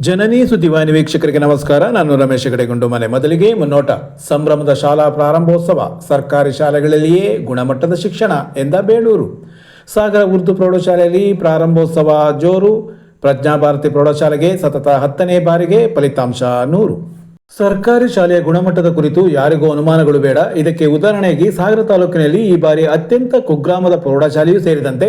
ಜನನಿ ಸುದ್ದಿವಾಹಿನಿ ವೀಕ್ಷಕರಿಗೆ ನಮಸ್ಕಾರ. ನಾನು ರಮೇಶ್ ಗಡೆಗುಂಡು ಮನೆ ಮೊದಲಿಗೆ ಮುನ್ನೋಟ. ಸಂಭ್ರಮದ ಶಾಲಾ ಪ್ರಾರಂಭೋತ್ಸವ. ಸರ್ಕಾರಿ ಶಾಲೆಗಳಲ್ಲಿಯೇ ಗುಣಮಟ್ಟದ ಶಿಕ್ಷಣ ಎಂದ ಬೇಳೂರು ಸಾಗರ ಉರ್ದು ಪ್ರೌಢಶಾಲೆಯಲ್ಲಿ ಪ್ರಾರಂಭೋತ್ಸವ ಜೋರು. ಪ್ರಜ್ಞಾಭಾರತಿ ಪ್ರೌಢಶಾಲೆಗೆ ಸತತ ಹತ್ತನೇ ಬಾರಿಗೆ ಫಲಿತಾಂಶ ನೂರು. ಸರ್ಕಾರಿ ಶಾಲೆಯ ಗುಣಮಟ್ಟದ ಕುರಿತು ಯಾರಿಗೂ ಅನುಮಾನಗಳು ಬೇಡ. ಇದಕ್ಕೆ ಉದಾಹರಣೆಯಾಗಿ ಸಾಗರ ತಾಲೂಕಿನಲ್ಲಿ ಈ ಬಾರಿ ಅತ್ಯಂತ ಕುಗ್ರಾಮದ ಪ್ರೌಢಶಾಲೆಯೂ ಸೇರಿದಂತೆ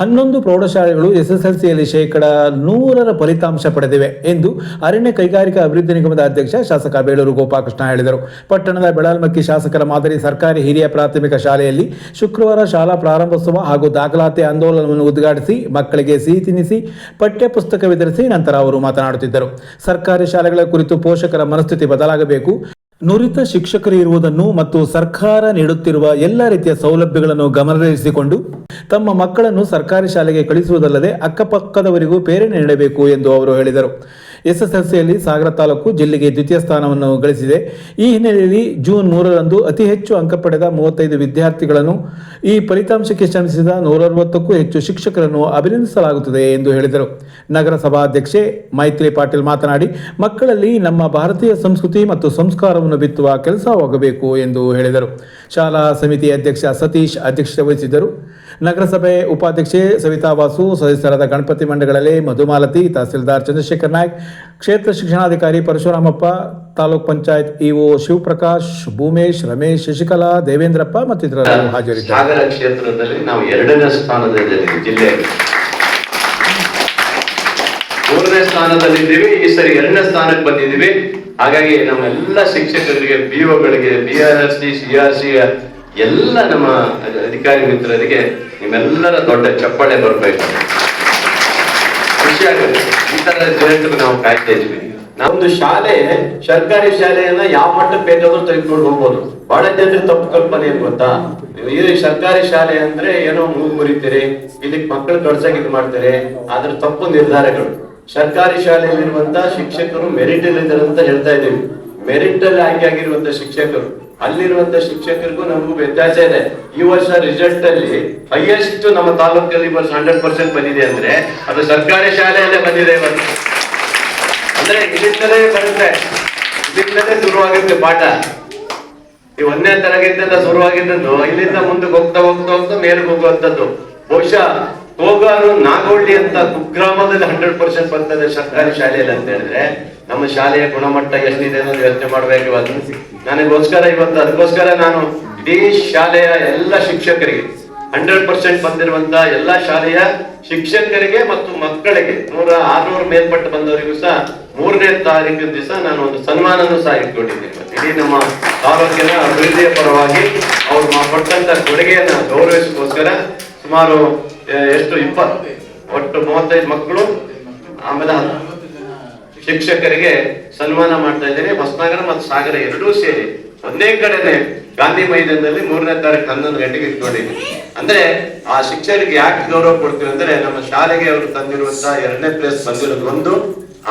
ಹನ್ನೊಂದು ಪ್ರೌಢಶಾಲೆಗಳು ಎಸ್ಎಸ್ಎಲ್ಸಿಯಲ್ಲಿ ಶೇಕಡ ನೂರರ ಫಲಿತಾಂಶ ಪಡೆದಿವೆ ಎಂದು ಅರಣ್ಯ ಕೈಗಾರಿಕಾ ಅಭಿವೃದ್ಧಿ ನಿಗಮದ ಅಧ್ಯಕ್ಷ ಶಾಸಕ ಬೇಳೂರು ಗೋಪಾಲಕೃಷ್ಣ ಹೇಳಿದರು. ಪಟ್ಟಣದ ಬೆಳಾಲ್ಮಕ್ಕಿ ಶಾಸಕರ ಮಾದರಿ ಸರ್ಕಾರಿ ಹಿರಿಯ ಪ್ರಾಥಮಿಕ ಶಾಲೆಯಲ್ಲಿ ಶುಕ್ರವಾರ ಶಾಲಾ ಪ್ರಾರಂಭೋತ್ಸವ ಹಾಗೂ ದಾಖಲಾತಿ ಆಂದೋಲನವನ್ನು ಉದ್ಘಾಟಿಸಿ ಮಕ್ಕಳಿಗೆ ಸಿಹಿ ತಿನ್ನಿಸಿ ಪಠ್ಯ ಪುಸ್ತಕ ವಿತರಿಸಿ ನಂತರ ಅವರು ಮಾತನಾಡುತ್ತಿದ್ದರು. ಸರ್ಕಾರಿ ಶಾಲೆಗಳ ಕುರಿತು ಪೋಷಕರ ಮನಸ್ಥಿತಿ ಬದಲಾಗಬೇಕು. ನುರಿತ ಶಿಕ್ಷಕರು ಇರುವುದನ್ನು ಮತ್ತು ಸರ್ಕಾರ ನೀಡುತ್ತಿರುವ ಎಲ್ಲ ರೀತಿಯ ಸೌಲಭ್ಯಗಳನ್ನು ಗಮನದಲ್ಲಿರಿಸಿಕೊಂಡು ತಮ್ಮ ಮಕ್ಕಳನ್ನು ಸರ್ಕಾರಿ ಶಾಲೆಗೆ ಕಳಿಸುವುದಲ್ಲದೆ ಅಕ್ಕಪಕ್ಕದವರಿಗೂ ಪ್ರೇರಣೆ ನೀಡಬೇಕು ಎಂದು ಅವರು ಹೇಳಿದರು. ಎಸ್ಎಸ್ಎಲ್ಸಿಯಲ್ಲಿ ಸಾಗರ ತಾಲೂಕು ಜಿಲ್ಲೆಗೆ ದ್ವಿತೀಯ ಸ್ಥಾನವನ್ನು ಗಳಿಸಿದೆ. ಈ ಹಿನ್ನೆಲೆಯಲ್ಲಿ ಜೂನ್ ಮೂರರಂದು ಅತಿ ಹೆಚ್ಚು ಅಂಕ ಪಡೆದ ಮೂವತ್ತೈದು ವಿದ್ಯಾರ್ಥಿಗಳನ್ನು ಈ ಫಲಿತಾಂಶಕ್ಕೆ ಶ್ರಮಿಸಿದ ನೂರ ಅರವತ್ತಕ್ಕೂ ಹೆಚ್ಚು ಶಿಕ್ಷಕರನ್ನು ಅಭಿನಂದಿಸಲಾಗುತ್ತದೆ ಎಂದು ಹೇಳಿದರು. ನಗರಸಭಾಧ್ಯಕ್ಷೆ ಮೈತ್ರಿ ಪಾಟೀಲ್ ಮಾತನಾಡಿ, ಮಕ್ಕಳಲ್ಲಿ ನಮ್ಮ ಭಾರತೀಯ ಸಂಸ್ಕೃತಿ ಮತ್ತು ಸಂಸ್ಕಾರವನ್ನು ಬಿತ್ತುವ ಕೆಲಸವಾಗಬೇಕು ಎಂದು ಹೇಳಿದರು. ಶಾಲಾ ಸಮಿತಿ ಅಧ್ಯಕ್ಷ ಸತೀಶ್ ಅಧ್ಯಕ್ಷತೆ ವಹಿಸಿದ್ದರು ನಗರಸಭೆ ಉಪಾಧ್ಯಕ್ಷೆ ಸವಿತಾ ವಾಸು, ಸದಸ್ಯರಾದ ಗಣಪತಿ ಮಂಡಗಳಲ್ಲಿ ಮಧುಮಾಲತಿ, ತಹಸೀಲ್ದಾರ್ ಚಂದ್ರಶೇಖರ್ ನಾಯ್ಕ್ ಕ್ಷೇತ್ರ ಶಿಕ್ಷಣಾಧಿಕಾರಿ ಪರಶುರಾಮಪ್ಪ, ತಾಲೂಕ್ ಪಂಚಾಯತ್ ಇಒ ಶಿವಪ್ರಕಾಶ್, ಭೂಮೇಶ್, ರಮೇಶ್, ಶಶಿಕಲಾ, ದೇವೇಂದ್ರಪ್ಪ ಮತ್ತಿತರರು ಹಾಜರಿದ್ದರು. ಸಾಗರ ಕ್ಷೇತ್ರದಲ್ಲಿ ನಾವು ಎರಡನೇ ಸ್ಥಾನದಲ್ಲಿ ಜಿಲ್ಲೆಯಲ್ಲಿ. ಮೂರನೇ ಸ್ಥಾನದಲ್ಲಿದ್ದೀವಿ, ಈ ಸರಿ ಎರಡನೇ ಸ್ಥಾನಕ್ಕೆ ಬಂದಿದ್ದೀವಿ. ಹಾಗಾಗಿ ನಮ್ಮ ಎಲ್ಲ ಶಿಕ್ಷಕರಿಗೆ B ಒಗಳಿಗೆ B R S C C R C ಎಲ್ಲ ನಮ್ಮ ಅಧಿಕಾರಿ ಮಿತ್ರರಿಗೆ ನಿಮ್ಮೆಲ್ಲರ ದೊಡ್ಡ ಚಪ್ಪಾಳೆ ಬರಬೇಕು ಖುಷಿ ಆಗುತ್ತೆ ಈ ತರ ಸ್ಟೂಡೆಂಟ್ ನಾವು ಕಾಯ್ತಾ ಇದ್ವಿ ನಮ್ದು ಶಾಲೆ, ಸರ್ಕಾರಿ ಶಾಲೆಯನ್ನ ಯಾವ ಮಟ್ಟಕ್ಕೆ ಬೇಕಾದ್ರೂ ತೆಗೆದುಕೊಂಡು ಹೋಗ್ಬೋದು. ಬಹಳ ಜನರಿಗೆ ತಪ್ಪು ಕಲ್ಪನೆ ಏನ್ ಗೊತ್ತಾ? ಈ ಸರ್ಕಾರಿ ಶಾಲೆ ಅಂದ್ರೆ ಏನೋ ಮೂಗು ಮುರಿತೀರಿ ಇಲ್ಲಿ ಮಕ್ಕಳು ಕಳ್ಸಕ್ ಇದು ಮಾಡ್ತಾರೆ ಅದ್ರ ತಪ್ಪು ನಿರ್ಧಾರಗಳು. ಸರ್ಕಾರಿ ಶಾಲೆಯಲ್ಲಿರುವಂತ ಶಿಕ್ಷಕರು ಮೆರಿಟ್ ಇದ್ದಾರೆ ಅಂತ ಹೇಳ್ತಾ ಇದ್ದೀವಿ. ಮೆರಿಟ್ ಅಲ್ಲಿ ಆಯ್ಕೆ ಆಗಿರುವಂತ ಶಿಕ್ಷಕರು. ಅಲ್ಲಿರುವಂತ ಶಿಕ್ಷಕರಿಗೂ ನಮಗೂ ವ್ಯತ್ಯಾಸ ಇದೆ. ಈ ವರ್ಷ ರಿಸಲ್ಟ್ ಅಲ್ಲಿ ಹೈಯೆಸ್ಟ್ ನಮ್ಮ ತಾಲೂಕಲ್ಲಿ ವರ್ಷ ಹಂಡ್ರೆಡ್ ಪರ್ಸೆಂಟ್ ಬಂದಿದೆ ಅಂದ್ರೆ ಅದು ಸರ್ಕಾರಿ ಶಾಲೆಯಲ್ಲೇ ಬಂದಿದೆ ಇವತ್ತು. ಅಂದ್ರೆ ಇಲ್ಲಿಂದಲೇ ಬರುತ್ತೆ. ಇಲ್ಲಿಂದಲೇ ಶುರುವಾಗುತ್ತೆ ಪಾಠ. ಈ ಒಂದನೇ ತರಗತಿಯಿಂದ ಶುರುವಾಗಿದ್ದು ಇಲ್ಲಿಂದ ಮುಂದಕ್ಕೆ ಹೋಗ್ತಾ ಹೋಗ್ತಾ ಹೋಗ್ತಾ ಮೇಲೆ ಹೋಗುವಂತದ್ದು ಬಹುಶಃ ಹೋಗಾರು ನಾಗೋಳ್ಳಿ ಅಂತ ಕುಗ್ರಾಮದಲ್ಲಿ ಹಂಡ್ರೆಡ್ ಪರ್ಸೆಂಟ್ ಬರ್ತದೆ ಸರ್ಕಾರಿ ಶಾಲೆಯಲ್ಲಿ ಅಂತ ಹೇಳಿದ್ರೆ. ನಮ್ಮ ಶಾಲೆಯ ಗುಣಮಟ್ಟ ಎಷ್ಟಿದೆ ಅನ್ನೋದು ಯೋಚನೆ ಮಾಡಬೇಕು ಅದನ್ನು ನನಗೋಸ್ಕರ ಇವತ್ತು ಅದಕ್ಕೋಸ್ಕರ ನಾನು ಇಡೀ ಶಾಲೆಯ ಎಲ್ಲ ಶಿಕ್ಷಕರಿಗೆ ಹಂಡ್ರೆಡ್ ಪರ್ಸೆಂಟ್ ಬಂದಿರುವಂತ ಎಲ್ಲಾ ಶಾಲೆಯ ಶಿಕ್ಷಕರಿಗೆ ಮತ್ತು ಮಕ್ಕಳಿಗೆ ನೂರ ಆರ್ನೂರು ಮೇಲ್ಪಟ್ಟು ಬಂದವರಿಗೂ ಸಹ ಮೂರನೇ ತಾರೀಕಿನ ದಿವಸ ನಾನು ಒಂದು ಸನ್ಮಾನನೂ ಸಹ ಇಟ್ಕೊಂಡಿದ್ದೀನಿ. ಇಡೀ ನಮ್ಮ ತಾಲೂಕಿನ ಅಭಿವೃದ್ಧಿಯ ಪರವಾಗಿ ಅವ್ರು ಕೊಟ್ಟಂತ ಕೊಡುಗೆಯನ್ನ ಗೌರವಿಸೋಸ್ಕರ ಸುಮಾರು ಎಷ್ಟು, ಇಪ್ಪತ್ತು, ಒಟ್ಟು ಮೂವತ್ತೈದು ಮಕ್ಕಳು, ಆಮೇಲೆ ಶಿಕ್ಷಕರಿಗೆ ಸನ್ಮಾನ ಮಾಡ್ತಾ ಇದ್ದೇನೆ. ಹೊಸನಗರ ಮತ್ತು ಸಾಗರ ಎರಡೂ ಸೇರಿ ಒಂದೇ ಕಡೆನೆ ಗಾಂಧಿ ಮೈದಾನದಲ್ಲಿ ಮೂರನೇ ತಾರೀಕು ಹನ್ನೊಂದು ಗಂಟೆಗೆ ಇಟ್ಕೊಂಡಿದ್ದೀನಿ. ಅಂದ್ರೆ ಆ ಶಿಕ್ಷಕರಿಗೆ ಯಾಕೆ ಗೌರವ ಕೊಡ್ತೀವಿ ಅಂದ್ರೆ ನಮ್ಮ ಶಾಲೆಗೆ ಅವರು ತಂದಿರುವಂತಹ ಎರಡನೇ ಪ್ಲೇಸ್ ಬಂದಿರೋದು ಒಂದು.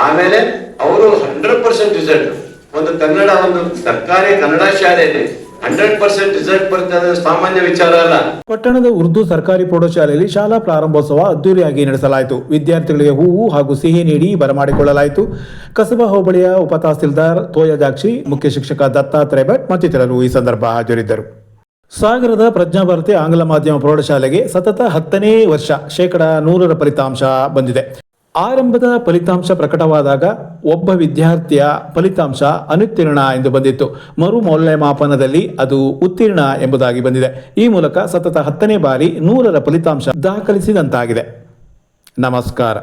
ಆಮೇಲೆ ಅವರು ಹಂಡ್ರೆಡ್ ಪರ್ಸೆಂಟ್ ರಿಸಲ್ಟ್ ಒಂದು ಕನ್ನಡ ಒಂದು ಸರ್ಕಾರಿ ಕನ್ನಡ ಶಾಲೆಯಲ್ಲಿ ಪಟ್ಟಣದ ಉರ್ದು ಸರ್ಕಾರಿ ಪ್ರೌಢಶಾಲೆಯಲ್ಲಿ ಶಾಲಾ ಪ್ರಾರಂಭೋತ್ಸವ ಅದ್ದೂರಿಯಾಗಿ ನಡೆಸಲಾಯಿತು. ವಿದ್ಯಾರ್ಥಿಗಳಿಗೆ ಹೂವು ಹಾಗೂ ಸಿಹಿ ನೀಡಿ ಬರಮಾಡಿಕೊಳ್ಳಲಾಯಿತು ಕಸಬಾ ಹೋಬಳಿಯ ಉಪ ತಹಸೀಲ್ದಾರ್ ತೋಯಜಾಕ್ಷಿ ಮುಖ್ಯ ಶಿಕ್ಷಕ ದತ್ತಾತ್ರೇಯ ಭಟ್ ಮತ್ತಿತರರು ಈ ಸಂದರ್ಭ ಹಾಜರಿದ್ದರು. ಸಾಗರದ ಪ್ರಜ್ಞಾಭಾರತಿ ಆಂಗ್ಲ ಮಾಧ್ಯಮ ಪ್ರೌಢಶಾಲೆಗೆ ಸತತ ಹತ್ತನೇ ವರ್ಷ ಶೇಕಡ ನೂರರ ಫಲಿತಾಂಶ ಬಂದಿದೆ. ಆರಂಭದ ಫಲಿತಾಂಶ ಪ್ರಕಟವಾದಾಗ ಒಬ್ಬ ವಿದ್ಯಾರ್ಥಿಯ ಫಲಿತಾಂಶ ಅನುತ್ತೀರ್ಣ ಎಂದು ಬಂದಿತ್ತು. ಮರು ಮೌಲ್ಯಮಾಪನದಲ್ಲಿ ಅದು ಉತ್ತೀರ್ಣ ಎಂಬುದಾಗಿ ಬಂದಿದೆ. ಈ ಮೂಲಕ ಸತತ ಹತ್ತನೇ ಬಾರಿ ನೂರರ ಫಲಿತಾಂಶ ದಾಖಲಿಸಿದಂತಾಗಿದೆ. ನಮಸ್ಕಾರ.